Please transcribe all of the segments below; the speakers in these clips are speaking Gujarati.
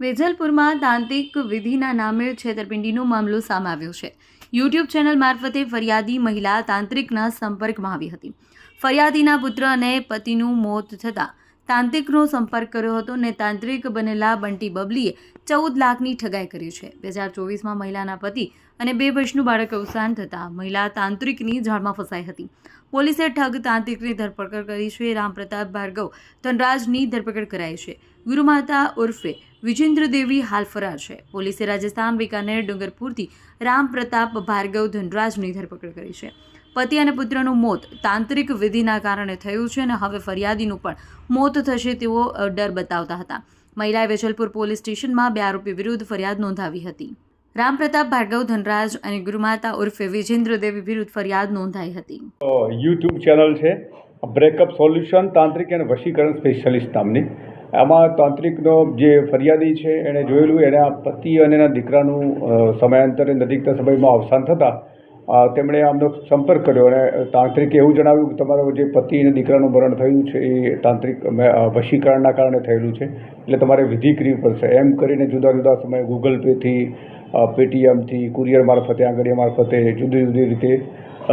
વેજલપુરમાં તાંત્રિક વિધિના નામે છેતરપિંડીનો મામલો સામે આવ્યો છે. યુટ્યુબ ચેનલ મારફતે ફરિયાદી મહિલા તાંત્રિકના સંપર્કમાં આવી હતી. ફરિયાદીના પુત્ર અને પતિનું મોત થતાં તાંત્રિકનો સંપર્ક કર્યો હતો અને તાંત્રિક બનેલા બંટી બબલીએ ચૌદ લાખની ઠગાઈ કરી છે. બે હજાર ચોવીસમાં મહિલાના પતિ અને બે વર્ષનું બાળક અવસાન થતાં મહિલા તાંત્રિકની જાળમાં ફસાઈ હતી. પોલીસે ઠગ તાંત્રિકની ધરપકડ કરી છે. રામપ્રતાપ ભાર્ગવ ધનરાજની ધરપકડ કરાઈ છે. ગુરુમાતા ઉર્ફે વિજેન્દ્ર દેવી હાલ ફરાર છે. પોલીસે રાજસ્થાન બિકાનેર ડુંગરપુરથી રામપ્રતાપ ભાર્ગવ ધનરાજની ધરપકડ કરી છે. પતિ અને પુત્રનું મોત તાંત્રિક વિધિના કારણે થયું છે અને હવે ફરિયાદીનું પણ મોત થશે તેવો ડર બતાવતા હતા. મહિલાએ વેજલપુર પોલીસ સ્ટેશનમાં બે આરોપી વિરુદ્ધ ફરિયાદ નોંધાવી હતી. રામપ્રતાપ ભાર્ગવ ધનરાજ અને ગુરુમાતા ઉર્ફે વિજેન્દ્ર દેવી વિરુદ્ધ ફરિયાદ નોંધાઈ હતી. યુટ્યુબ ચેનલ છે. બ્રેકઅપ સોલ્યુશન તાંત્રિક અને વશીકરણ સ્પેશિયાલિસ્ટ નામની. આમાં તાંત્રિકનો જે ફરિયાદી છે, એણે જોયેલું એના પતિ અને એના દીકરાનું સમયાંતરે નજીકના સમયમાં અવસાન થતાં તેમણે આમનો સંપર્ક કર્યો અને તાંત્રિકે એવું જણાવ્યું કે તમારો જે પતિ અને દીકરાનું મરણ થયું છે, એ તાંત્રિક વશીકરણના કારણે થયેલું છે, એટલે તમારે વિધિ કરવી પડશે. એમ કરીને જુદા જુદા સમયે ગૂગલ પેથી પેટીએમથી કુરિયર મારફતે આંગળીયા મારફતે જુદી જુદી રીતે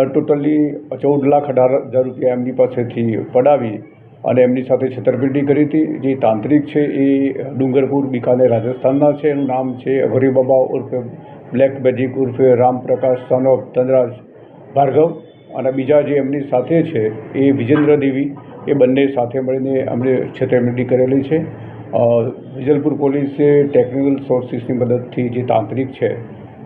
ટોટલી ચૌદ લાખ અઢાર હજાર રૂપિયા એમની પાસેથી પડાવી અને એમની સાથે છેતરપિંડી કરી હતી. જે તાંત્રિક છે એ ડુંગરપુર બિકાનેર રાજસ્થાનના છે. એનું નામ છે અઘરી ઉર્ફે બ્લેક મેજિક ઉર્ફે રામપ્રકાશ સન ઓફ ધનરાજ ભાર્ગવ. અને બીજા જે એમની સાથે છે એ વિજેન્દ્ર દેવી, એ બંને સાથે મળીને અમને છેતરપિંડી કરેલી છે. વિજલપુર પોલીસે ટેકનિકલ સોર્સિસની મદદથી જે તાંત્રિક છે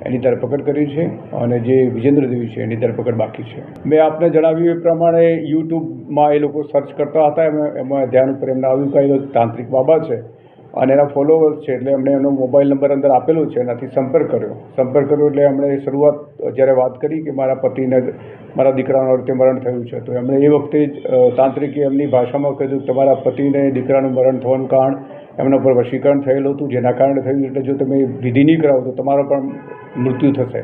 એની ધરપકડ કરી છે અને જે વિજેન્દ્ર દેવી છે એની ધરપકડ બાકી છે. મેં આપને જણાવ્યું એ પ્રમાણે યુટ્યુબમાં એ લોકો સર્ચ કરતા હતા, એમાં ધ્યાન ઉપર એમને આવ્યું કાંઈ તાંત્રિક બાબા છે અને એના ફોલોવર્સ છે એટલે એમણે એમનો મોબાઈલ નંબર અંદર આપેલો છે, એનાથી સંપર્ક કર્યો. સંપર્ક કર્યો એટલે એમણે શરૂઆત જ્યારે વાત કરી કે મારા પતિને, મારા દીકરાનું રીતે મરણ થયું છે, તો એમણે એ વખતે જ તાંત્રિકે એમની ભાષામાં કીધું તમારા પતિને દીકરાનું મરણ થવાનું કારણ એમના ઉપર વશીકરણ થયેલું હતું, જેના કારણે થયું, એટલે જો તમે વિધિ નહીં કરાવો તો તમારો પણ મૃત્યુ થશે.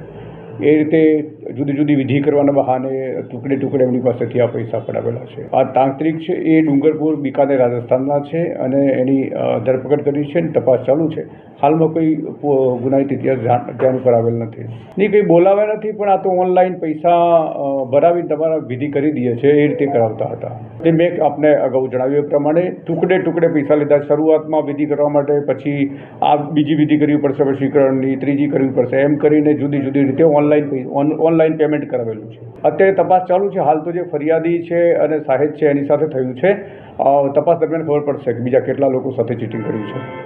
એ રીતે જુદી જુદી વિધિ કરવાના બહાને ટુકડે ટુકડે એમની પાસેથી આ પૈસા પડાવેલા છે. આ તાંત્રિક છે, એ ડુંગરપુર બિકાનેર રાજસ્થાનના છે અને એની ધરપકડ કરી છે અને તપાસ ચાલુ છે. હાલમાં કોઈ ગુનાહિત ઇતિહાસ ધ્યાન ઉપર આવેલ નથી. નહીં, કંઈ બોલાવ્યા નથી, પણ આ તો ઓનલાઈન પૈસા ભરાવી તમારા વિધિ કરી દઈએ છે, એ રીતે કરાવતા હતા. તે મેં આપને અગાઉ જણાવ્યું એ પ્રમાણે ટુકડે ટુકડે પૈસા લીધા. શરૂઆતમાં વિધિ કરવા માટે, પછી આ બીજી વિધિ કરવી પડશે વશીકરણની ત્રીજી કરવી પડશે. એમ કરીને જુદી જુદી રીતે online Pai- on- online payment કરાવેલું છે. અત્યારે તપાસ ચાલુ છે. હાલ તો જે ફરિયાદી છે અને સાહેબ છે, એની સાથે થયું છે. તપાસ દરમિયાન ખબર પડશે કે બીજા કેટલા લોકો સાથે ચીટિંગ કર્યું છે.